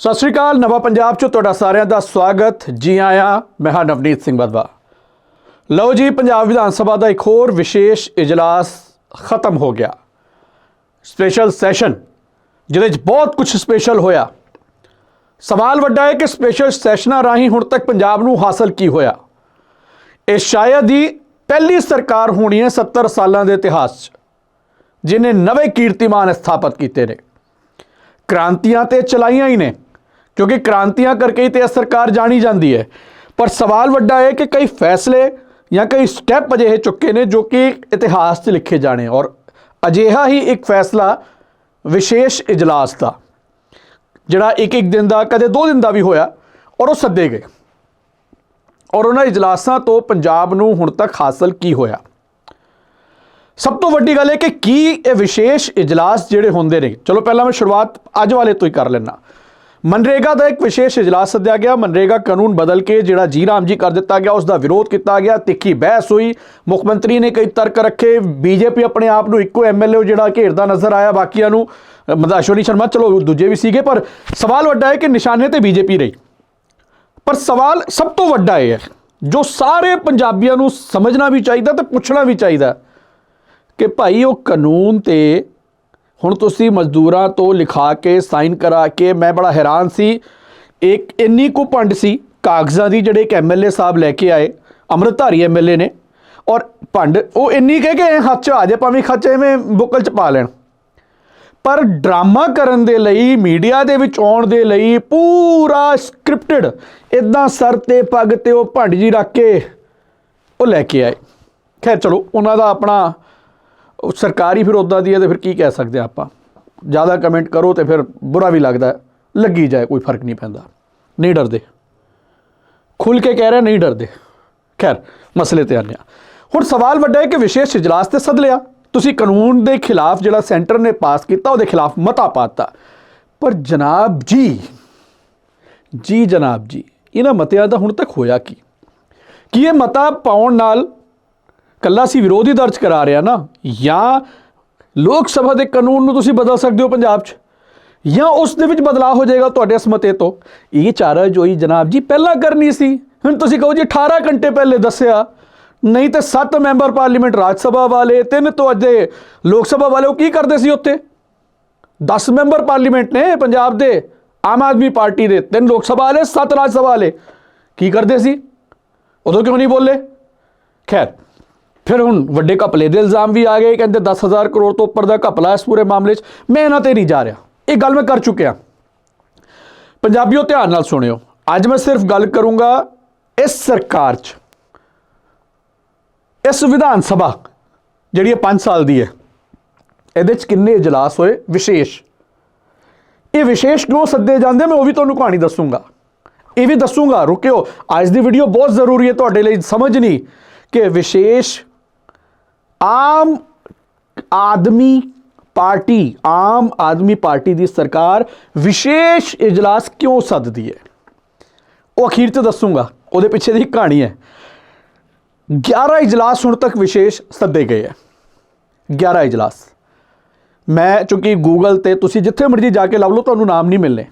ਸਤਿ ਸ਼੍ਰੀ ਅਕਾਲ, ਨਵਾਂ ਪੰਜਾਬ ਚ ਤੁਹਾਡਾ ਸਾਰਿਆਂ ਦਾ ਸਵਾਗਤ। ਜੀ ਆਇਆਂ, ਮੈਂ ਹਾਂ ਨਵਨੀਤ ਸਿੰਘ ਬਦਵਾ। ਲਓ ਜੀ, ਪੰਜਾਬ ਵਿਧਾਨ ਸਭਾ ਦਾ ਇੱਕ ਹੋਰ ਵਿਸ਼ੇਸ਼ ਇਜਲਾਸ ਖਤਮ ਹੋ ਗਿਆ। ਸਪੈਸ਼ਲ ਸੈਸ਼ਨ, ਜਿਹਦੇ 'ਚ ਬਹੁਤ ਕੁਝ ਸਪੈਸ਼ਲ ਹੋਇਆ। ਸਵਾਲ ਵੱਡਾ ਹੈ ਕਿ ਸਪੈਸ਼ਲ ਸੈਸ਼ਨਾਂ ਰਾਹੀਂ ਹੁਣ ਤੱਕ ਪੰਜਾਬ ਨੂੰ ਹਾਸਲ ਕੀ ਹੋਇਆ? ਇਹ ਸ਼ਾਇਦ ਹੀ ਪਹਿਲੀ ਸਰਕਾਰ ਹੋਣੀ ਹੈ 70 ਸਾਲਾਂ ਦੇ ਇਤਿਹਾਸ 'ਚ, ਜਿਨੇ ਨਵੇਂ ਕੀਰਤੀਮਾਨ ਸਥਾਪਿਤ ਕੀਤੇ ਨੇ। ਕ੍ਰਾਂਤੀਆਂ ਤੇ ਚਲਾਈਆਂ ਹੀ ਨੇ। ਕਿਉਂਕਿ ਕ੍ਰਾਂਤੀਆਂ ਕਰਕੇ ਹੀ ਤੇ ਸਰਕਾਰ ਜਾਣੀ ਜਾਂਦੀ ਹੈ। ਪਰ ਸਵਾਲ ਵੱਡਾ ਹੈ ਕਿ ਕਈ ਫੈਸਲੇ ਜਾਂ ਕਈ ਸਟੈਪ ਅਜਿਹੇ ਚੁੱਕੇ ਨੇ ਜੋ ਕਿ ਇਤਿਹਾਸ 'ਚ ਲਿਖੇ ਜਾਣੇ ਔਰ ਅਜਿਹਾ ਹੀ ਇੱਕ ਫੈਸਲਾ ਵਿਸ਼ੇਸ਼ ਇਜਲਾਸ ਦਾ, ਜਿਹੜਾ ਇੱਕ ਇੱਕ ਦਿਨ ਦਾ, ਕਦੇ ਦੋ ਦਿਨ ਦਾ ਵੀ ਹੋਇਆ ਔਰ ਉਹ ਸੱਦੇ ਗਏ। ਔਰ ਉਹਨਾਂ ਇਜਲਾਸਾਂ ਤੋਂ ਪੰਜਾਬ ਨੂੰ ਹੁਣ ਤੱਕ ਹਾਸਲ ਕੀ ਹੋਇਆ? ਸਭ ਤੋਂ ਵੱਡੀ ਗੱਲ ਹੈ ਕਿ ਕੀ ਇਹ ਵਿਸ਼ੇਸ਼ ਇਜਲਾਸ ਜਿਹੜੇ ਹੁੰਦੇ ਨੇ? ਚਲੋ ਪਹਿਲਾਂ ਮੈਂ ਸ਼ੁਰੂਆਤ ਅੱਜ ਵਾਲੇ ਤੋਂ ਹੀ ਕਰ ਲੈਣਾ ਮਨਰੇਗਾ ਦਾ ਇੱਕ ਵਿਸ਼ੇਸ਼ ਇਜਲਾਸ ਸੱਦਿਆ ਗਿਆ। ਮਨਰੇਗਾ ਕਾਨੂੰਨ ਬਦਲ ਕੇ ਜਿਹੜਾ ਜੀ ਰਾਮ ਜੀ ਕਰ ਦਿੱਤਾ ਗਿਆ ਉਸ ਦਾ ਵਿਰੋਧ ਕੀਤਾ ਗਿਆ। ਤਿੱਖੀ ਬਹਿਸ ਹੋਈ। ਮੁੱਖ ਮੰਤਰੀ ਨੇ ਕਈ ਤਰਕ ਰੱਖੇ। ਬੀਜੇਪੀ ਆਪਣੇ ਆਪ ਨੂੰ ਇੱਕੋ ਐਮਐਲਏ ਜਿਹੜਾ ਘੇਰਦਾ ਨਜ਼ਰ ਆਇਆ। ਬਾਕੀਆਂ ਨੂੰ ਅ, ਮਤਲਬ ਅਸ਼ਵਨੀ ਸ਼ਰਮਾ ਚਲੋ ਦੂਜੇ ਵੀ ਸੀਗੇ ਪਰ ਸਵਾਲ ਵੱਡਾ ਹੈ ਕਿ ਨਿਸ਼ਾਨੇ ਤੇ ਬੀਜੇਪੀ ਰਹੀ। ਪਰ ਸਵਾਲ ਸਭ ਤੋਂ ਵੱਡਾ ਇਹ ਹੈ ਜੋ ਸਾਰੇ ਪੰਜਾਬੀਆਂ ਨੂੰ ਸਮਝਣਾ ਵੀ ਚਾਹੀਦਾ ਤੇ ਪੁੱਛਣਾ ਵੀ ਚਾਹੀਦਾ ਕਿ ਭਾਈ ਉਹ ਕਾਨੂੰਨ ਤੇ ਹੁਣ ਤੁਸੀਂ ਮਜ਼ਦੂਰਾਂ ਤੋਂ ਲਿਖਾ ਕੇ, ਸਾਈਨ ਕਰਾ ਕੇ ਮੈਂ ਬੜਾ ਹੈਰਾਨ ਸੀ। ਇੱਕ ਇੰਨੀ ਕੁ ਭੰਡ ਸੀ, ਕਾਗਜ਼ਾਂ ਦੀ ਜਿਹੜੇ ਇੱਕ ਐਮਐਲਏ ਸਾਹਿਬ ਲੈ ਕੇ ਆਏ, ਅੰਮ੍ਰਿਤਧਾਰੀ ਐਮਐਲਏ ਨੇ। ਔਰ ਭੰਡ ਉਹ ਇੰਨੀ ਕਹਿ ਕੇ ਹੱਥ 'ਚ ਆ ਜੇ ਭਾਵੇਂ ਖੱਚ ਐਵੇਂ ਬੁੱਕਲ 'ਚ ਪਾ ਲੈਣ। ਪਰ ਡਰਾਮਾ ਕਰਨ ਦੇ ਲਈ, ਮੀਡੀਆ ਦੇ ਵਿੱਚ ਆਉਣ ਦੇ ਲਈ ਪੂਰਾ ਸਕ੍ਰਿਪਟਡ ਇਦਾਂ ਸਰ ਤੇ ਪੱਗ ਤੇ ਉਹ ਭੰਡ ਜੀ ਰੱਖ ਕੇ ਉਹ ਲੈ ਕੇ ਆਏ। ਖੈਰ ਚਲੋ, ਉਹਨਾਂ ਦਾ ਆਪਣਾ ਉਹ ਸਰਕਾਰੀ ਫਿਰ ਉਦਾਂ ਦੀ ਹੈ ਤੇ ਫਿਰ ਕੀ ਕਹਿ ਸਕਦੇ ਹਾਂ ਆਪਾਂ? ਜ਼ਿਆਦਾ ਕਮੈਂਟ ਕਰੋ ਤੇ ਫਿਰ ਬੁਰਾ ਵੀ ਲੱਗਦਾ ਲੱਗੀ ਜਾਏ, ਕੋਈ ਫ਼ਰਕ ਨਹੀਂ ਪੈਂਦਾ। ਨਹੀਂ ਡਰਦੇ। ਖੁੱਲ ਕੇ ਕਹਿ ਰਿਹਾ, ਨਹੀਂ ਡਰਦੇ। ਖੈਰ, ਮਸਲੇ ਤੇ ਆਉਂਦੇ ਹਾਂ। ਹੁਣ ਸਵਾਲ ਵੱਡਾ ਹੈ ਕਿ ਵਿਸ਼ੇਸ਼ ਇਜਲਾਸ ਤੇ ਸੱਦ ਲਿਆ। ਤੁਸੀਂ ਕਾਨੂੰਨ ਦੇ ਖਿਲਾਫ ਜਿਹੜਾ ਸੈਂਟਰ ਨੇ ਪਾਸ ਕੀਤਾ, ਉਹਦੇ ਖਿਲਾਫ ਮਤਾ ਪਾਤਾ। ਪਰ ਜਨਾਬ ਜੀ ਜੀ ਜਨਾਬ ਜੀ, ਇਹਨਾਂ ਮਤਿਆਂ ਦਾ ਹੁਣ ਤੱਕ ਹੋਇਆ ਕੀ? ਕੀ ਇਹ ਮਤਾ ਪਾਉਣ ਨਾਲ ਕੱਲਾ ਸੀ ਵਿਰੋਧੀ ਦਰਜ ਕਰਾ ਰਿਹਾ ਨਾ, ਜਾਂ ਲੋਕ ਸਭਾ ਦੇ ਕਾਨੂੰਨ ਨੂੰ ਤੁਸੀਂ ਬਦਲ ਸਕਦੇ ਹੋ ਪੰਜਾਬ 'ਚ, ਜਾਂ ਉਸ ਦੇ ਵਿੱਚ ਬਦਲਾਅ ਹੋ ਜਾਏਗਾ ਤੁਹਾਡੇ ਸਮਤੇ ਤੋਂ। ਇਹ ਚਾਰਾ ਜੋਈ ਜਨਾਬ ਜੀ ਪਹਿਲਾਂ ਕਰਨੀ ਸੀ, ਹੁਣ ਤੁਸੀਂ ਕਹੋ ਜੀ 18 ਘੰਟੇ ਪਹਿਲੇ ਦੱਸਿਆ, ਨਹੀਂ ਤੇ 7 ਮੈਂਬਰ ਪਾਰਲੀਮੈਂਟ ਰਾਜ ਸਭਾ ਵਾਲੇ, ਤਿੰਨ ਤੋਂ ਅੱਧੇ ਲੋਕ ਸਭਾ ਵਾਲੇ ਉਹ ਕੀ ਕਰਦੇ ਸੀ ਉੱਥੇ? 10 ਮੈਂਬਰ ਪਾਰਲੀਮੈਂਟ ਨੇ ਪੰਜਾਬ ਦੇ, ਆਮ ਆਦਮੀ ਪਾਰਟੀ ਦੇ ਤਿੰਨ ਲੋਕ ਸਭਾ ਵਾਲੇ, ਸੱਤ ਰਾਜ ਸਭਾ ਵਾਲੇ, ਕੀ ਕਰਦੇ ਸੀ? ਉਦੋਂ ਕਿਉਂ ਨਹੀਂ ਬੋਲੇ? ਖੈਰ ਫਿਰ ਹੁਣ ਵੱਡੇ ਘਪਲੇ ਦੇ ਇਲਜ਼ਾਮ ਵੀ ਆ ਗਏ, ਕਹਿੰਦੇ 10000 ਕਰੋੜ ਤੋਂ ਉੱਪਰ ਦਾ ਘਪਲਾ ਇਸ ਪੂਰੇ ਮਾਮਲੇ 'ਚ। ਮੈਂ ਇਹਨਾਂ ਤੇ ਨਹੀਂ ਜਾ ਰਿਹਾ। ਇਹ ਗੱਲ ਮੈਂ ਕਰ ਚੁੱਕਿਆ। ਪੰਜਾਬੀਓ, ਧਿਆਨ ਨਾਲ ਸੁਣਿਓ। ਅੱਜ ਮੈਂ ਸਿਰਫ ਗੱਲ ਕਰੂੰਗਾ ਇਸ ਸਰਕਾਰ 'ਚ। ਇਸ ਵਿਧਾਨ ਸਭਾ, ਜਿਹੜੀ ਇਹ 5 ਸਾਲ ਦੀ ਹੈ, ਇਹਦੇ 'ਚ ਕਿੰਨੇ ਇਜਲਾਸ ਹੋਏ? ਵਿਸ਼ੇਸ਼। ਇਹ ਵਿਸ਼ੇਸ਼ ਕਿਉਂ ਸੱਦੇ ਜਾਂਦੇ ਮੈਂ ਉਹ ਵੀ ਤੁਹਾਨੂੰ ਕਹਾਣੀ ਦੱਸੂੰਗਾ। ਇਹ ਵੀ ਦੱਸੂੰਗਾ। ਰੁਕਿਓ। ਅੱਜ ਦੀ ਵੀਡੀਓ ਬਹੁਤ ਜ਼ਰੂਰੀ ਹੈ ਤੁਹਾਡੇ ਲਈ। ਸਮਝਣੀ ਕਿ ਵਿਸ਼ੇਸ਼ ਆਮ ਆਦਮੀ ਪਾਰਟੀ, ਆਮ ਆਦਮੀ ਪਾਰਟੀ ਦੀ ਸਰਕਾਰ ਵਿਸ਼ੇਸ਼ ਇਜਲਾਸ ਕਿਉਂ ਸੱਦਦੀ ਹੈ? ਉਹ ਅਖੀਰ 'ਚ ਦੱਸੂੰਗਾ, ਉਹਦੇ ਪਿੱਛੇ ਦੀ ਕਹਾਣੀ ਹੈ। 11 ਇਜਲਾਸ ਹੁਣ ਤੱਕ ਵਿਸ਼ੇਸ਼ ਸੱਦੇ ਗਏ ਹੈ। 11 ਇਜਲਾਸ। ਮੈਂ, ਚੂੰਕਿ ਗੂਗਲ ਤੇ ਤੁਸੀਂ ਜਿੱਥੇ ਮਰਜ਼ੀ ਜਾ ਕੇ ਲੱਭ ਲਓ, ਤੁਹਾਨੂੰ ਨਾਮ ਨਹੀਂ ਮਿਲਨੇ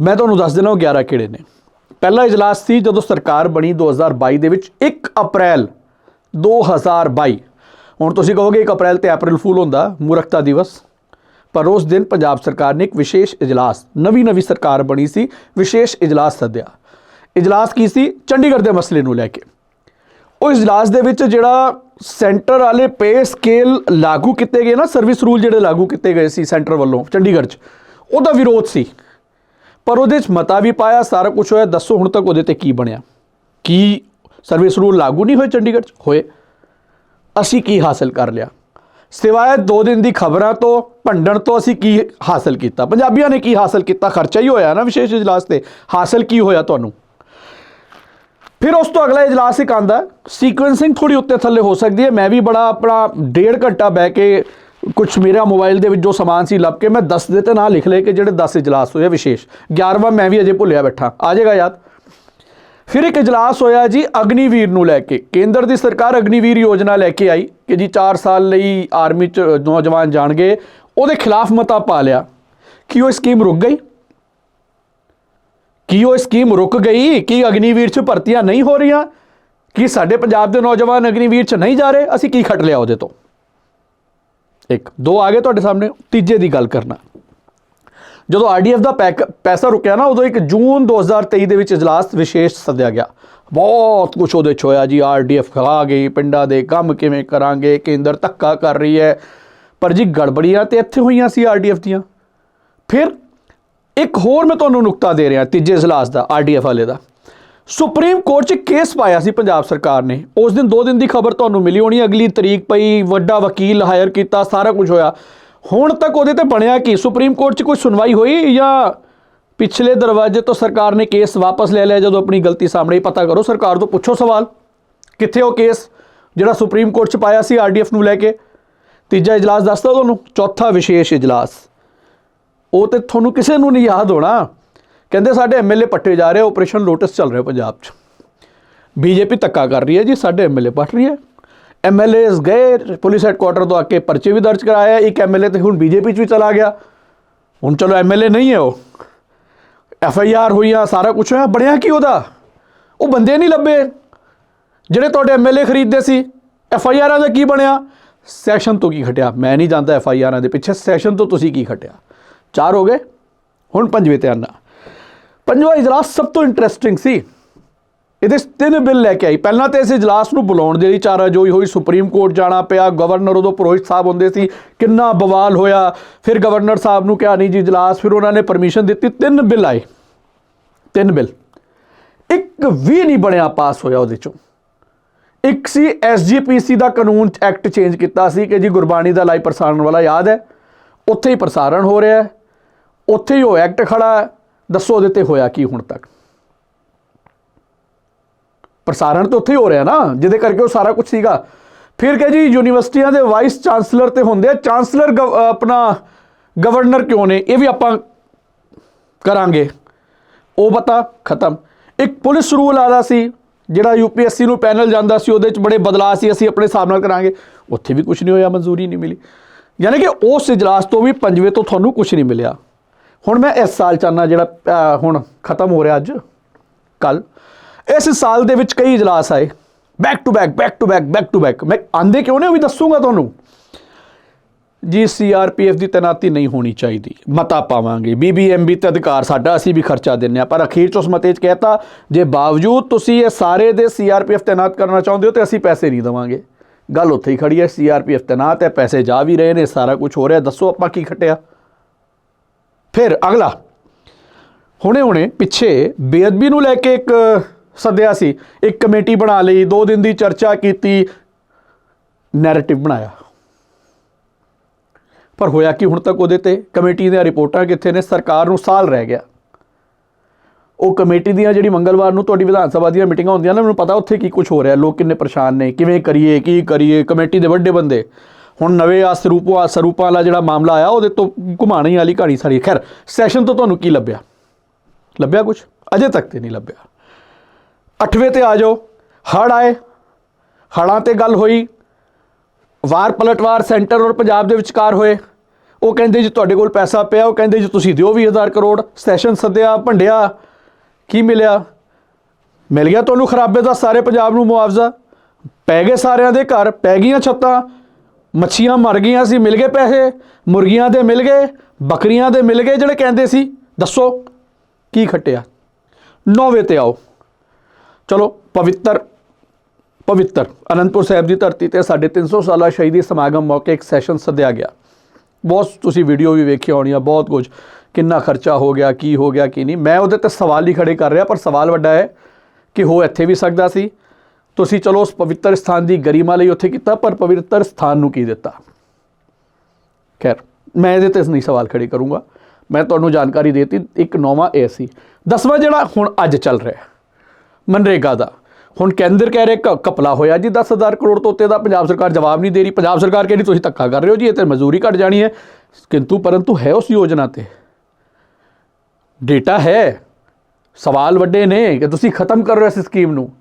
ਮੈਂ ਤੁਹਾਨੂੰ ਦੱਸ ਦੇਣਾ ਉਹ 11 ਕਿਹੜੇ ਨੇ। ਪਹਿਲਾ ਇਜਲਾਸ ਸੀ ਜਦੋਂ ਸਰਕਾਰ ਬਣੀ 2022 ਦੇ ਵਿੱਚ 1 ਅਪ੍ਰੈਲ 2022 ਹੁਣ ਤੁਸੀਂ ਕਹੋਗੇ 1 ਅਪ੍ਰੈਲ ਤੇ ਅਪ੍ਰੈਲ ਫੂਲ ਹੁੰਦਾ, ਮੂਰਖਤਾ ਦਿਵਸ। ਪਰ ਉਸ ਦਿਨ ਪੰਜਾਬ ਸਰਕਾਰ ਨੇ ਇੱਕ ਵਿਸ਼ੇਸ਼ ਇਜਲਾਸ, ਨਵੀਂ ਨਵੀਂ ਸਰਕਾਰ ਬਣੀ ਸੀ, ਵਿਸ਼ੇਸ਼ ਇਜਲਾਸ ਸੱਦਿਆ। ਇਜਲਾਸ ਕੀ ਸੀ? ਚੰਡੀਗੜ੍ਹ ਦੇ ਮਸਲੇ ਨੂੰ ਲੈ ਕੇ। ਉਹ ਇਜਲਾਸ ਦੇ ਵਿੱਚ ਜਿਹੜਾ ਸੈਂਟਰ ਵਾਲੇ ਪੇ ਸਕੇਲ ਲਾਗੂ ਕੀਤੇ ਗਏ ਨਾ, ਸਰਵਿਸ ਰੂਲ ਜਿਹੜੇ ਲਾਗੂ ਕੀਤੇ ਗਏ ਸੀ ਸੈਂਟਰ ਵੱਲੋਂ, ਚੰਡੀਗੜ੍ਹ 'ਚ, ਉਹਦਾ ਵਿਰੋਧ ਸੀ। ਪਰ ਉਹਦੇ 'ਚ ਮਤਾ ਵੀ ਪਾਇਆ, ਸਾਰਾ ਕੁਝ ਹੋਇਆ, ਦੱਸੋ ਹੁਣ ਤੱਕ ਉਹਦੇ ਤੇ ਕੀ ਬਣਿਆ। ਕੀ ਸਰਵਿਸ ਰੂਲ ਲਾਗੂ ਨਹੀਂ ਹੋਏ ਚੰਡੀਗੜ੍ਹ 'ਚ? ਹੋਏ। ਅਸੀਂ ਕੀ ਹਾਸਲ ਕਰ ਲਿਆ? ਸਿਵਾਏ 2 ਦਿਨ ਦੀ ਖਬਰਾਂ ਤੋਂ, ਭੰਡਣ ਤੋਂ ਅਸੀਂ ਕੀ ਹਾਸਲ ਕੀਤਾ? ਪੰਜਾਬੀਆਂ ਨੇ ਕੀ ਹਾਸਲ ਕੀਤਾ? ਖਰਚਾ ਹੀ ਹੋਇਆ ਨਾ ਵਿਸ਼ੇਸ਼ ਇਜਲਾਸ ਤੇ। ਹਾਸਲ ਕੀ ਹੋਇਆ ਤੁਹਾਨੂੰ? ਫਿਰ ਉਸ ਤੋਂ ਅਗਲਾ ਇਜਲਾਸ ਇੱਕ ਆਂਦਾ ਸੀਕੁਐਂਸਿੰਗ ਥੋੜੀ ਉੱਤੇ ਥੱਲੇ ਹੋ ਸਕਦੀ ਹੈ। ਮੈਂ ਵੀ ਬੜਾ ਆਪਣਾ ਡੇਢ ਘੰਟਾ ਬਹਿ ਕੇ ਕੁਝ ਮੇਰਾ ਮੋਬਾਈਲ ਦੇ ਵਿੱਚ ਜੋ ਸਮਾਨ ਸੀ ਲੱਭ ਕੇ ਮੈਂ 10 ਦੇ ਤੇ ਨਾਂ ਲਿਖ ਲਏ ਕਿ ਜਿਹੜੇ 10 ਇਜਲਾਸ ਹੋਏ ਆ ਵਿਸ਼ੇਸ਼। 11ਵਾਂ ਮੈਂ ਵੀ ਅਜੇ ਭੁੱਲਿਆ ਬੈਠਾ। ਆ ਜਾਏਗਾ ਯਾਦ? ਫਿਰ ਇੱਕ ਇਜਲਾਸ ਹੋਇਆ ਜੀ ਅਗਨੀਵੀਰ ਨੂੰ ਲੈ ਕੇ। ਕੇਂਦਰ ਦੀ ਸਰਕਾਰ ਅਗਨੀਵੀਰ ਯੋਜਨਾ ਲੈ ਕੇ ਆਈ ਕਿ ਜੀ 4 ਸਾਲ ਲਈ ਆਰਮੀ ਚ ਨੌਜਵਾਨ ਜਾਣਗੇ, ਉਹਦੇ ਖਿਲਾਫ ਮਤਾ ਪਾ ਲਿਆ। ਕਿ ਉਹ ਸਕੀਮ ਰੁਕ ਗਈ? ਕੀ ਉਹ ਸਕੀਮ ਰੁਕ ਗਈ? ਕੀ ਅਗਨੀਵੀਰ ਚ ਭਰਤੀਆਂ ਨਹੀਂ ਹੋ ਰਹੀਆਂ? ਕੀ ਸਾਡੇ ਪੰਜਾਬ ਦੇ ਨੌਜਵਾਨ ਅਗਨੀਵੀਰ ਚ ਨਹੀਂ ਜਾ ਰਹੇ? ਅਸੀਂ ਕੀ ਖੱਟ ਲਿਆ ਉਹਦੇ ਤੋਂ? ਇੱਕ, ਦੋ ਆ ਗਏ ਤੁਹਾਡੇ ਸਾਹਮਣੇ, ਤੀਜੇ ਦੀ ਗੱਲ ਕਰਨਾ। ਜਦੋਂ ਆਰਡੀਐਫ ਦਾ ਪੈਕ ਪੈਸਾ ਰੁਕਿਆ ਨਾ, ਉਦੋਂ ਇੱਕ ਜੂਨ 2023 ਦੇ ਵਿੱਚ ਇਜਲਾਸ ਵਿਸ਼ੇਸ਼ ਸੱਦਿਆ ਗਿਆ। ਬਹੁਤ ਕੁਝ ਉਹਦੇ 'ਚ ਹੋਇਆ ਜੀ ਆਰਡੀਐਫ ਖਾ ਗਈ, ਪਿੰਡਾਂ ਦੇ ਕੰਮ ਕਿਵੇਂ ਕਰਾਂਗੇ, ਕੇਂਦਰ ਧੱਕਾ ਕਰ ਰਹੀ ਹੈ। ਪਰ ਜੀ ਗੜਬੜੀਆਂ ਤੇ ਇੱਥੇ ਹੋਈਆਂ ਸੀ ਆਰਡੀਐਫ ਦੀਆਂ। ਫਿਰ ਇੱਕ ਹੋਰ ਮੈਂ ਤੁਹਾਨੂੰ ਨੁਕਤਾ ਦੇ ਰਿਹਾ, ਤੀਜੇ ਇਜਲਾਸ ਦਾ ਆਰਡੀਐਫ ਵਾਲੇ ਦਾ। ਸੁਪਰੀਮ ਕੋਰਟ 'ਚ ਕੇਸ ਪਾਇਆ ਸੀ ਪੰਜਾਬ ਸਰਕਾਰ ਨੇ। ਉਸ ਦਿਨ 2 ਦਿਨ ਦੀ ਖਬਰ ਤੁਹਾਨੂੰ ਮਿਲੀ ਹੋਣੀ, ਅਗਲੀ ਤਰੀਕ ਪਈ, ਵੱਡਾ ਵਕੀਲ ਹਾਇਰ ਕੀਤਾ, ਸਾਰਾ ਕੁਝ ਹੋਇਆ। ਹੁਣ ਤੱਕ ਉਹਦੇ ਤੇ ਬਣਿਆ ਕਿ? ਸੁਪਰੀਮ ਕੋਰਟ 'ਚ ਕੋਈ ਸੁਣਵਾਈ ਹੋਈ ਜਾਂ ਪਿਛਲੇ ਦਰਵਾਜ਼ੇ ਤੋਂ ਸਰਕਾਰ ਨੇ ਕੇਸ ਵਾਪਸ ਲੈ ਲਿਆ ਜਦੋਂ ਆਪਣੀ ਗਲਤੀ ਸਾਹਮਣੇ ਪਤਾ ਕਰੋ? ਸਰਕਾਰ ਤੋਂ ਪੁੱਛੋ ਸਵਾਲ। ਕਿੱਥੇ ਉਹ ਕੇਸ? ਜਿਹੜਾ ਸੁਪਰੀਮ ਕੋਰਟ 'ਚ ਪਾਇਆ ਸੀ ਆਰਡੀਐਫ ਨੂੰ ਲੈ ਕੇ। ਤੀਜਾ ਇਜਲਾਸ ਦੱਸਦਾ ਤੁਹਾਨੂੰ? ਚੌਥਾ ਵਿਸ਼ੇਸ਼ ਇਜਲਾਸ। ਉਹ ਤੇ ਤੁਹਾਨੂੰ ਕਿਸੇ ਨੂੰ ਨਹੀਂ ਯਾਦ ਹੋਣਾ। ਕਹਿੰਦੇ ਸਾਡੇ ਐਮਐਲਏ ਪੱਟੇ ਜਾ ਰਹੇ, ਆਪਰੇਸ਼ਨ ਲੋਟਸ ਚੱਲ ਰਿਹਾ ਪੰਜਾਬ 'ਚ। ਬੀਜੇਪੀ ਧੱਕਾ ਕਰ ਰਹੀ ਹੈ ਜੀ, ਸਾਡੇ ਐਮਐਲਏ ਪੱਟ ਰਹੀ ਹੈ। ਐਮਐਲਏਸ ਗਏ ਪੁਲਿਸ ਹੈਡਕੁਆਟਰ ਤੋਂ ਆ ਕੇ ਪਰਚੇ ਵੀ ਦਰਜ ਕਰਾਇਆ ਇੱਕ ਐਮਐਲਏ ਤੇ ਹੁਣ ਬੀਜੇਪੀ 'ਚ ਵੀ ਚਲਾ ਗਿਆ। ਹੁਣ ਚਲੋ ਐਮਐਲਏ ਨਹੀਂ ਹੈ ਉਹ। ਐਫ ਆਈ ਆਰ ਹੋਈ ਆ, ਸਾਰਾ ਕੁਝ ਹੋਇਆ, ਬਣਿਆ ਕੀ ਉਹਦਾ? ਉਹ ਬੰਦੇ ਨਹੀਂ ਲੱਭੇ। ਜਿਹੜੇ ਤੁਹਾਡੇ ਐਮਐਲਏ ਖਰੀਦਦੇ ਸੀ ਐਫ ਆਈ ਆਰਾਂ ਦਾ ਕੀ ਬਣਿਆ? ਸੈਸ਼ਨ ਤੋਂ ਕੀ ਖਟਿਆ? ਮੈਂ ਨਹੀਂ ਜਾਣਦਾ ਐਫ ਆਈ ਆਰਾਂ ਦੇ ਪਿੱਛੇ ਸੈਸ਼ਨ ਤੋਂ ਤੁਸੀਂ ਕੀ ਖਟਿਆ? ਚਾਰ ਹੋ ਗਏ, ਹੁਣ ਪੰਜਵੇਂ ਤੇ ਆਨਾ ਪੰਜਵਾਂ ਇਜਲਾਸ ਸਭ ਤੋਂ ਇੰਟਰਸਟਿੰਗ ਸੀ। ਇਹਦੇ 'ਚ ਤਿੰਨ ਬਿੱਲ ਲੈ ਕੇ ਆਈ। ਪਹਿਲਾਂ ਤੇ ਇਸ ਇਜਲਾਸ ਨੂੰ ਬੁਲਾਉਣ ਦੇ ਲਈ ਚਾਰਾਜੋਈ ਹੋਈ। ਸੁਪਰੀਮ ਕੋਰਟ ਜਾਣਾ ਪਿਆ। ਗਵਰਨਰ ਉਦੋਂ ਪੁਰੋਹਿਤ ਸਾਹਿਬ ਹੁੰਦੇ ਸੀ। ਕਿੰਨਾ ਬਵਾਲ ਹੋਇਆ। ਫਿਰ ਗਵਰਨਰ ਸਾਹਿਬ ਨੂੰ ਕਿਹਾ, ਨਹੀਂ ਜੀ, ਇਜਲਾਸ। ਫਿਰ ਉਹਨਾਂ ਨੇ ਪਰਮਿਸ਼ਨ ਦਿੱਤੀ। ਤਿੰਨ ਬਿੱਲ ਆਏ। ਤਿੰਨ ਬਿੱਲ। ਇੱਕ ਵੀ ਨਹੀਂ ਬਣਿਆ, ਪਾਸ ਹੋਇਆ ਉਹਦੇ ਚੋਂ। ਇੱਕ ਸੀ ਐਸਜੀਪੀਸੀ ਦਾ ਕਾਨੂੰਨ ਐਕਟ ਚੇਂਜ ਕੀਤਾ ਸੀ ਕਿ ਜੀ ਗੁਰਬਾਣੀ ਦਾ ਲਾਈਵ ਪ੍ਰਸਾਰਣ ਵਾਲਾ ਯਾਦ ਹੈ। ਉੱਥੇ ਹੀ ਪ੍ਰਸਾਰਣ ਹੋ ਰਿਹਾ ਹੈ। ਉੱਥੇ ਹੀ ਉਹ ਐਕਟ ਖੜਾ ਹੈ। ਦੱਸੋ ਉਹਦੇ ਤੇ ਹੋਇਆ ਕੀ ਹੁਣ ਤੱਕ? ਪ੍ਰਸਾਰਣ ਤਾਂ ਉੱਥੇ ਹੀ ਹੋ ਰਿਹਾ ਨਾ, ਜਿਹਦੇ ਕਰਕੇ ਉਹ ਸਾਰਾ ਕੁਝ ਸੀਗਾ। ਫਿਰ ਕਹੇ ਜੀ, ਯੂਨੀਵਰਸਿਟੀਆਂ ਦੇ ਵਾਈਸ ਚਾਂਸਲਰ ਤੇ ਹੁੰਦੇ ਆ। ਚਾਂਸਲਰ ਗਵ- ਆਪਣਾ ਗਵਰਨਰ ਕਿਉਂ ਨੇ? ਇਹ ਵੀ ਆਪਾਂ ਕਰਾਂਗੇ। ਉਹ ਪਤਾ, ਖਤਮ। ਇੱਕ ਪੁਲਿਸ ਰੂਲ ਆਦਾ ਸੀ, ਜਿਹੜਾ ਯੂਪੀਐਸਸੀ ਨੂੰ ਪੈਨਲ ਜਾਂਦਾ ਸੀ, ਉਹਦੇ ਚ ਬੜੇ ਬਦਲਾਅ ਸੀ, ਅਸੀਂ ਆਪਣੇ ਹਿਸਾਬ ਨਾਲ ਕਰਾਂਗੇ। ਉੱਥੇ ਵੀ ਕੁਝ ਨਹੀਂ ਹੋਇਆ, ਮਨਜ਼ੂਰੀ ਨਹੀਂ ਮਿਲੀ। ਯਾਨੀ ਕਿ ਉਸ ਇਜਲਾਸ ਤੋਂ ਵੀ ਪੰਜਵੇਂ ਤੋਂ ਤੁਹਾਨੂੰ ਕੁਝ ਨਹੀਂ ਮਿਲਿਆ। ਹੁਣ ਮੈਂ ਇਸ ਸਾਲ ਚਾਹਨਾ ਜਿਹੜਾ ਹੁਣ ਖਤਮ ਹੋ ਰਿਹਾ ਅੱਜ ਕੱਲ ਇਸ ਸਾਲ ਦੇ ਵਿੱਚ ਕਈ ਇਜਲਾਸ ਆਏ। Back to back back to back back to back ਮੈਂ ਆਂਦੇ ਕਿਉਂ ਨੇ ਉਹ ਵੀ ਦੱਸੂਗਾ ਤੁਹਾਨੂੰ। ਜੀ ਸੀਆਰਪੀਐਫ ਦੀ ਤੈਨਾਤੀ ਨਹੀਂ ਹੋਣੀ ਚਾਹੀਦੀ। ਮਤਾ ਪਾਵਾਂਗੇ। ਬੀਬੀਐਮਬੀ ਤੇ ਅਧਿਕਾਰ ਸਾਡਾ, ਅਸੀਂ ਵੀ ਖਰਚਾ ਦਿੰਨੇ ਆ ਪਰ ਅਖੀਰ ਚ ਉਸ ਮਤੇ ਚ ਕਹਿਤਾ, ਜੇ ਬਾਵਜੂਦ ਤੁਸੀਂ ਇਹ ਸਾਰੇ ਦੇ ਸੀਆਰਪੀਐਫ ਤੈਨਾਤ ਕਰਨਾ ਚਾਹੁੰਦੇ ਹੋ ਤੇ ਅਸੀਂ ਪੈਸੇ ਨਹੀਂ ਦੇਵਾਂਗੇ। ਗੱਲ ਉੱਥੇ ਹੀ ਖੜੀ ਹੈ ਸੀਆਰਪੀਐਫ ਤੈਨਾਤ ਹੈ, ਪੈਸੇ ਜਾ ਵੀ ਰਹੇ ਨੇ, ਸਾਰਾ ਕੁਝ ਹੋ ਰਿਹਾ। ਦੱਸੋ ਆਪਾਂ ਕੀ ਖਟਿਆ। ਫਿਰ ਅਗਲਾ। ਹੁਣੇ ਹੁਣੇ ਪਿੱਛੇ ਬੇਅਦਬੀ ਨੂੰ ਲੈ ਕੇ ਇੱਕ ਸੱਦਿਆ ਸੀ। ਇੱਕ ਕਮੇਟੀ ਬਣਾ ਲਈ, ਦੋ ਦਿਨ ਦੀ ਚਰਚਾ ਕੀਤੀ ਨੈਰੇਟਿਵ ਬਣਾਇਆ। ਪਰ ਹੋਇਆ ਕਿ ਹੁਣ ਤੱਕ ਉਹਦੇ ਤੇ? ਕਮੇਟੀ ਦੀਆਂ ਰਿਪੋਰਟਾਂ ਕਿੱਥੇ ਨੇ? ਸਰਕਾਰ ਨੂੰ ਸਾਲ ਰਹਿ ਗਿਆ। ਉਹ ਕਮੇਟੀ ਦੀਆਂ ਜਿਹੜੀ ਮੰਗਲਵਾਰ ਨੂੰ ਤੁਹਾਡੀ ਵਿਧਾਨ ਸਭਾ ਦੀਆਂ ਮੀਟਿੰਗਾਂ ਹੁੰਦੀਆਂ ਨੇ, ਮੈਨੂੰ ਪਤਾ ਉੱਥੇ ਕੀ ਕੁਝ ਹੋ ਰਿਹਾ। ਲੋਕ ਕਿੰਨੇ ਪਰੇਸ਼ਾਨ ਨੇ, ਕਿਵੇਂ ਕਰੀਏ, ਕੀ ਕਰੀਏ? ਕਮੇਟੀ ਦੇ ਵੱਡੇ ਬੰਦੇ। ਹੁਣ ਨਵੇਂ ਆ ਸਰੂਪਾ ਸਰੂਪਾਂ ਵਾਲਾ ਜਿਹੜਾ ਮਾਮਲਾ ਆਇਆ, ਉਹਦੇ ਤੋਂ ਘੁਮਾਣੀ ਵਾਲੀ ਕਹਾਣੀ ਸਾਰੀ। ਖੈਰ ਸੈਸ਼ਨ ਤੋਂ ਤੁਹਾਨੂੰ ਕੀ ਲੱਭਿਆ? ਲੱਭਿਆ ਕੁਝ ਅਜੇ ਤੱਕ ਤੇ ਨਹੀਂ ਲੱਭਿਆ। ਅੱਠਵੇਂ ਤੇ ਆ ਜਾਓ। ਹੜ੍ਹ ਆਏ। ਹੜ੍ਹਾਂ ਤੇ ਗੱਲ ਹੋਈ। ਵਾਰ ਪਲਟਵਾਰ ਸੈਂਟਰ ਔਰ ਪੰਜਾਬ ਦੇ ਵਿਚਕਾਰ ਹੋਏ। ਉਹ ਕਹਿੰਦੇ ਜੀ ਤੁਹਾਡੇ ਕੋਲ ਪੈਸਾ ਪਿਆ, ਉਹ ਕਹਿੰਦੇ ਜੀ ਤੁਸੀਂ ਦਿਓ 20000 ਕਰੋੜ। ਸੈਸ਼ਨ ਸੱਦਿਆ, ਭੰਡਿਆ। ਕੀ ਮਿਲਿਆ? ਮਿਲ ਗਿਆ ਤੁਹਾਨੂੰ ਖਰਾਬੇ ਦਾ, ਸਾਰੇ ਪੰਜਾਬ ਨੂੰ ਮੁਆਵਜ਼ਾ। ਪੈ ਗਏ ਸਾਰਿਆਂ ਦੇ ਘਰ, ਪੈ ਗਈਆਂ ਛੱਤਾਂ। ਮੱਛੀਆਂ ਮਰ ਗਈਆਂ ਸੀ, ਮਿਲ ਗਏ ਪੈਸੇ। ਮੁਰਗੀਆਂ ਦੇ ਮਿਲ ਗਏ, ਬੱਕਰੀਆਂ ਦੇ ਮਿਲ ਗਏ, ਜਿਹੜੇ ਕਹਿੰਦੇ ਸੀ। ਦੱਸੋ, ਕੀ ਖੱਟਿਆ? ਨੌਵੇਂ ਤੇ ਆਓ। ਚਲੋ, ਪਵਿੱਤਰ ਪਵਿੱਤਰ। ਅਨੰਦਪੁਰ ਸਾਹਿਬ ਦੀ ਧਰਤੀ ਤੇ ਸਾਡੇ 300 ਸਾਲਾ ਸ਼ਹੀਦੀ ਸਮਾਗਮ ਮੌਕੇ ਇੱਕ ਸੈਸ਼ਨ ਸੱਦਿਆ ਗਿਆ। ਬਹੁਤ ਤੁਸੀਂ ਵੀਡੀਓ ਵੀ ਵੇਖੀ ਹੋਣੀ ਆ ਬਹੁਤ ਕੁਝ। ਕਿੰਨਾ ਖਰਚਾ ਹੋ ਗਿਆ, ਕੀ ਹੋ ਗਿਆ, ਕੀ ਨਹੀਂ। ਮੈਂ ਉਹਦੇ ਤੇ ਸਵਾਲ ਹੀ ਖੜੇ ਕਰ ਰਿਹਾ, ਪਰ ਸਵਾਲ ਵੱਡਾ ਹੈ ਕਿ ਹੋ ਇੱਥੇ ਵੀ ਸਕਦਾ ਸੀ। ਤੁਸੀਂ ਚਲੋ ਉਸ ਪਵਿੱਤਰ ਸਥਾਨ ਦੀ ਗਰਿਮਾ ਲਈ ਉੱਥੇ ਕੀਤਾ, ਪਰ ਪਵਿੱਤਰ ਸਥਾਨ ਨੂੰ ਕੀ ਦਿੱਤਾ? ਖੈਰ, ਮੈਂ ਇਹਦੇ ਤੇ ਨਹੀਂ ਸਵਾਲ ਖੜੇ ਕਰੂੰਗਾ। ਮੈਂ ਤੁਹਾਨੂੰ ਜਾਣਕਾਰੀ ਦੇਤੀ, ਇੱਕ ਨੌਵਾਂ ਇਹ ਸੀ। ਦਸਵਾਂ ਜਿਹੜਾ ਹੁਣ ਅੱਜ ਚੱਲ ਰਿਹਾ ਮਨਰੇਗਾ ਦਾ। ਹੁਣ ਕੇਂਦਰ ਕਹਿ ਰਿਹਾ ਕ- ਘਪਲਾ ਹੋਇਆ ਜੀ 10000 ਕਰੋੜ ਤੋਂ ਉੱਤੇ ਦਾ ਪੰਜਾਬ ਸਰਕਾਰ ਜਵਾਬ ਨਹੀਂ ਦੇ ਰਹੀ। ਪੰਜਾਬ ਸਰਕਾਰ ਕਹਿੰਦੀ ਤੁਸੀਂ ਧੱਕਾ ਕਰ ਰਹੇ ਹੋ ਜੀ? ਇਹ ਤੇ ਮਜ਼ਦੂਰੀ ਘਟ ਜਾਣੀ ਹੈ। ਕਿੰਤੂ ਪਰੰਤੂ ਹੈ ਉਸ ਯੋਜਨਾ ਤੇ। ਡੇਟਾ ਹੈ। ਸਵਾਲ ਵੱਡੇ ਨੇ ਕਿ ਤੁਸੀਂ ਖਤਮ ਕਰ ਰਹੇ ਹੋ ਇਸ ਸਕੀਮ ਨੂੰ।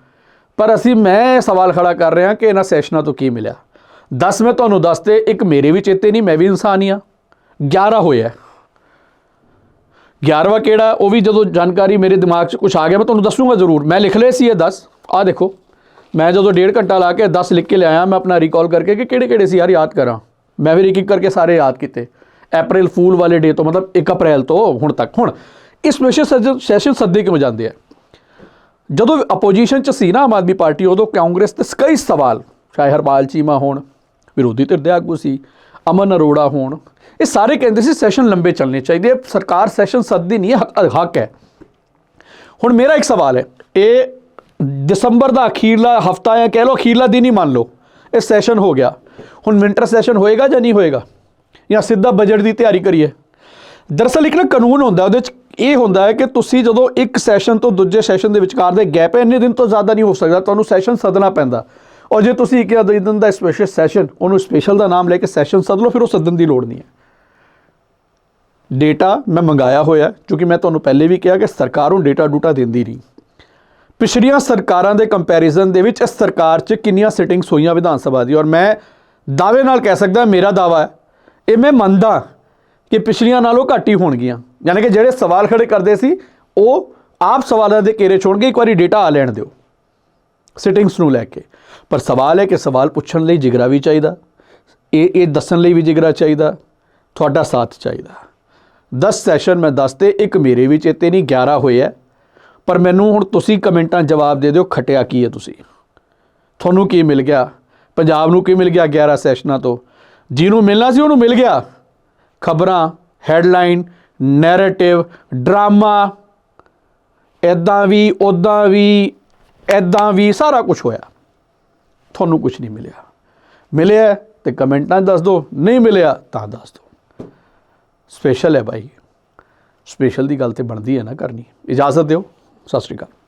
ਪਰ ਅਸੀਂ, ਮੈਂ ਸਵਾਲ ਖੜਾ ਕਰ ਰਿਹਾ ਕਿ ਇਹਨਾਂ ਸੈਸ਼ਨਾਂ ਤੋਂ ਕੀ ਮਿਲਿਆ? 10 ਮੈਂ ਤੁਹਾਨੂੰ ਦੱਸਤੇ, ਇੱਕ ਮੇਰੇ ਵੀ ਚੇਤੇ ਨਹੀਂ, ਮੈਂ ਵੀ ਇਨਸਾਨ ਹੀ ਆ 11 ਹੋਇਆ। 11ਵਾਂ ਕਿਹੜਾ? ਉਹ ਵੀ ਜਦੋਂ ਜਾਣਕਾਰੀ ਮੇਰੇ ਦਿਮਾਗ 'ਚ ਕੁਝ ਆ ਗਿਆ, ਮੈਂ ਤੁਹਾਨੂੰ ਦੱਸੂਗਾ ਜ਼ਰੂਰ। ਮੈਂ ਲਿਖ ਲਏ ਸੀ ਇਹ 10 ਆਹ ਦੇਖੋ, ਮੈਂ ਜਦੋਂ ਡੇਢ ਘੰਟਾ ਲਾ ਕੇ 10 ਲਿਖ ਕੇ ਲਿਆਇਆ, ਮੈਂ ਆਪਣਾ ਰੀਕਾਲ ਕਰਕੇ ਕਿ ਕਿਹੜੇ ਕਿਹੜੇ ਸੀ ਯਾਰ ਯਾਦ ਕਰਾਂ। ਮੈਂ ਫਿਰ ਇੱਕ ਇੱਕ ਕਰਕੇ ਸਾਰੇ ਯਾਦ ਕੀਤੇ। ਅਪ੍ਰੈਲ ਫੂਲ ਵਾਲੇ ਡੇ ਤੋਂ, ਮਤਲਬ 1 ਅਪ੍ਰੈਲ ਤੋਂ ਹੁਣ ਤੱਕ। ਹੁਣ, ਇਸ ਸਪੈਸ਼ਲ ਸੈਸ਼ਨ ਸੱਦੇ ਕਿਉਂ ਜਾਂਦੇ ਆ? ਜਦੋਂ ਆਪੋਜੀਸ਼ਨ ਚ ਸੀ ਨਾ ਆਮ ਆਦਮੀ ਪਾਰਟੀ, ਉਦੋਂ ਕਾਂਗਰਸ ਤੇ ਕਈ ਸਵਾਲ, ਚਾਹੇ ਹਰਪਾਲ ਚੀਮਾ ਹੋਣ, ਵਿਰੋਧੀ ਧਿਰ ਦੇ ਆਗੂ ਸੀ, ਅਮਨ ਅਰੋੜਾ ਹੋਣ ਇਹ ਸਾਰੇ ਕਹਿੰਦੇ ਸੀ ਸੈਸ਼ਨ ਲੰਬੇ ਚੱਲਣੇ ਚਾਹੀਦੇ ਸਰਕਾਰ ਸੈਸ਼ਨ ਸੱਦੀ ਨਹੀਂ ਹੱਕ- ਹੱਕ ਹੈ। ਹੁਣ ਮੇਰਾ ਇੱਕ ਸਵਾਲ ਹੈ, ਇਹ ਦਸੰਬਰ ਦਾ ਅਖੀਰਲਾ ਹਫਤਾ ਹੈ, ਕਹਿ ਲਓ ਅਖੀਰਲਾ ਦਿਨ ਹੀ ਮੰਨ ਲਓ, ਇਹ ਸੈਸ਼ਨ ਹੋ ਗਿਆ। ਹੁਣ ਵਿੰਟਰ ਸੈਸ਼ਨ ਹੋਏਗਾ ਜਾਂ ਨਹੀਂ ਹੋਏਗਾ? ਜਾਂ ਸਿੱਧਾ ਬਜਟ ਦੀ ਤਿਆਰੀ ਕਰੀਏ? ਦਰਅਸਲ ਇੱਕ ਨਾ ਕਾਨੂੰਨ ਹੁੰਦਾ, ਉਹਦੇ ਚ ਇਹ ਹੁੰਦਾ ਹੈ ਕਿ ਤੁਸੀਂ ਜਦੋਂ ਇੱਕ ਸੈਸ਼ਨ ਤੋਂ ਦੂਜੇ ਸੈਸ਼ਨ ਦੇ ਵਿਚਕਾਰ ਦੇ ਗੈਪ ਹੈ, ਇੰਨੇ ਦਿਨ ਤੋਂ ਜ਼ਿਆਦਾ ਨਹੀਂ ਹੋ ਸਕਦਾ, ਤੁਹਾਨੂੰ ਸੈਸ਼ਨ ਸੱਦਣਾ ਪੈਂਦਾ। ਔਰ ਜੇ ਤੁਸੀਂ ਇੱਕ ਜਾਂ ਦੋ ਦਿਨ ਦਾ ਸਪੈਸ਼ਲ ਸੈਸ਼ਨ ਉਹਨੂੰ ਸਪੈਸ਼ਲ ਦਾ ਨਾਮ ਲੈ ਕੇ ਸੈਸ਼ਨ ਸੱਦ ਲਓ, ਫਿਰ ਉਹ ਸੱਦਣ ਦੀ ਲੋੜ ਨਹੀਂ ਹੈ। ਡੇਟਾ ਮੈਂ ਮੰਗਾਇਆ ਹੋਇਆ ਕਿਉਂਕਿ ਮੈਂ ਤੁਹਾਨੂੰ ਪਹਿਲੇ ਵੀ ਕਿਹਾ ਕਿ ਸਰਕਾਰ ਨੂੰ ਡੇਟਾ ਡੂਟਾ ਦਿੰਦੀ ਨਹੀਂ। ਪਿਛਲੀਆਂ ਸਰਕਾਰਾਂ ਦੇ ਕੰਪੈਰੀਜ਼ਨ ਦੇ ਵਿੱਚ ਇਸ ਸਰਕਾਰ 'ਚ ਕਿੰਨੀਆਂ ਸਿਟਿੰਗਸ ਹੋਈਆਂ ਵਿਧਾਨ ਸਭਾ ਦੀ ਔਰ ਮੈਂ ਦਾਅਵੇ ਨਾਲ ਕਹਿ ਸਕਦਾ ਮੇਰਾ ਦਾਵਾ ਹੈ, ਇਹ ਮੈਂ ਮੰਨਦਾ ਕਿ ਪਿਛਲੀਆਂ ਨਾਲੋਂ ਘੱਟ ਹੀ ਹੋਣਗੀਆਂ। ਯਾਨੀ ਕਿ ਜਿਹੜੇ ਸਵਾਲ ਖੜੇ ਕਰਦੇ ਸੀ, ਉਹ ਆਪ ਸਵਾਲਾਂ ਦੇ ਘੇਰੇ ਛੋੜ ਕੇ ਇੱਕ ਵਾਰੀ ਡੇਟਾ ਆ ਲੈਣ ਦਿਓ ਸਿਟਿੰਗਸ ਨੂੰ ਲੈ ਕੇ। ਪਰ ਸਵਾਲ ਹੈ ਕਿ ਸਵਾਲ ਪੁੱਛਣ ਲਈ ਜਿਗਰਾ ਵੀ ਚਾਹੀਦਾ, ਇਹ ਇਹ ਦੱਸਣ ਲਈ ਵੀ ਜਿਗਰਾ ਚਾਹੀਦਾ, ਤੁਹਾਡਾ ਸਾਥ ਚਾਹੀਦਾ। 10 ਸੈਸ਼ਨ ਮੈਂ ਦੱਸਤੇ, ਇੱਕ ਮੇਰੇ ਵੀ ਚੇਤੇ ਨਹੀਂ 11 ਹੋਏ ਹੈ ਪਰ ਮੈਨੂੰ ਹੁਣ ਤੁਸੀਂ ਕਮੈਂਟਾਂ ਜਵਾਬ ਦੇ ਦਿਓ, ਖਟਿਆ ਕੀ ਹੈ ਤੁਸੀਂ। ਤੁਹਾਨੂੰ ਕੀ ਮਿਲ ਗਿਆ? ਪੰਜਾਬ ਨੂੰ ਕੀ ਮਿਲ ਗਿਆ 11 ਸੈਸ਼ਨਾਂ ਤੋਂ? ਜਿਹਨੂੰ ਮਿਲਣਾ ਸੀ, ਉਹਨੂੰ ਮਿਲ ਗਿਆ। ਖਬਰਾਂ, ਹੈਡਲਾਈਨ, ਨੈਰੇਟਿਵ, ਡਰਾਮਾ ਐਦਾਂ ਵੀ ਉਦਾਂ ਵੀ ਐਦਾਂ ਵੀ, ਸਾਰਾ ਕੁਝ ਹੋਇਆ। ਤੁਹਾਨੂੰ ਕੁਝ ਨਹੀਂ ਮਿਲਿਆ। ਮਿਲਿਆ ਤੇ ਕਮੈਂਟਾਂ ਦੱਸ ਦਿਓ, ਨਹੀਂ ਮਿਲਿਆ ਤਾਂ ਦੱਸ ਦਿਓ। ਸਪੈਸ਼ਲ ਹੈ ਭਾਈ ਸਪੈਸ਼ਲ ਦੀ ਗੱਲ ਤੇ ਬਣਦੀ ਹੈ ਨਾ ਕਰਨੀ। ਇਜਾਜ਼ਤ ਦਿਓ। ਸਤਿ ਸ਼੍ਰੀ ਅਕਾਲ।